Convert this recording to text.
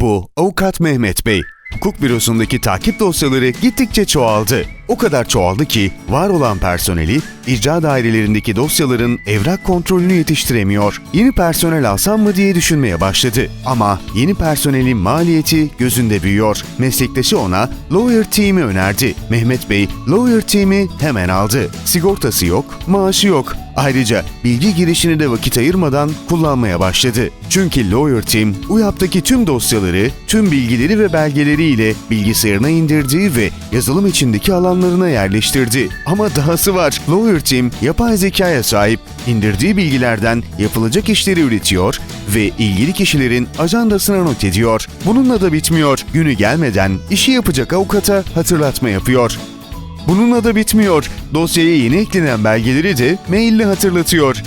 Bu avukat Mehmet Bey. Hukuk bürosundaki takip dosyaları gittikçe çoğaldı. O kadar çoğaldı ki var olan personeli icra dairelerindeki dosyaların evrak kontrolünü yetiştiremiyor. Yeni personel alsam mı diye düşünmeye başladı. Ama yeni personelin maliyeti gözünde büyüyor. Meslektaşı ona Lawyer Team'i önerdi. Mehmet Bey Lawyer Team'i hemen aldı. Sigortası yok, maaşı yok. Ayrıca bilgi girişine de vakit ayırmadan kullanmaya başladı. Çünkü Lawyer Team, UYAP'taki tüm dosyaları, tüm bilgileri ve belgeleriyle bilgisayarına indirdiği ve yazılım içindeki alanlarına yerleştirdi. Ama dahası var. Lawyer Team, yapay zekaya sahip. İndirdiği bilgilerden yapılacak işleri üretiyor ve ilgili kişilerin ajandasına not ediyor. Bununla da bitmiyor. Günü gelmeden işi yapacak avukata hatırlatma yapıyor. Bununla da bitmiyor. Dosyaya yeni eklenen belgeleri de maille hatırlatıyor.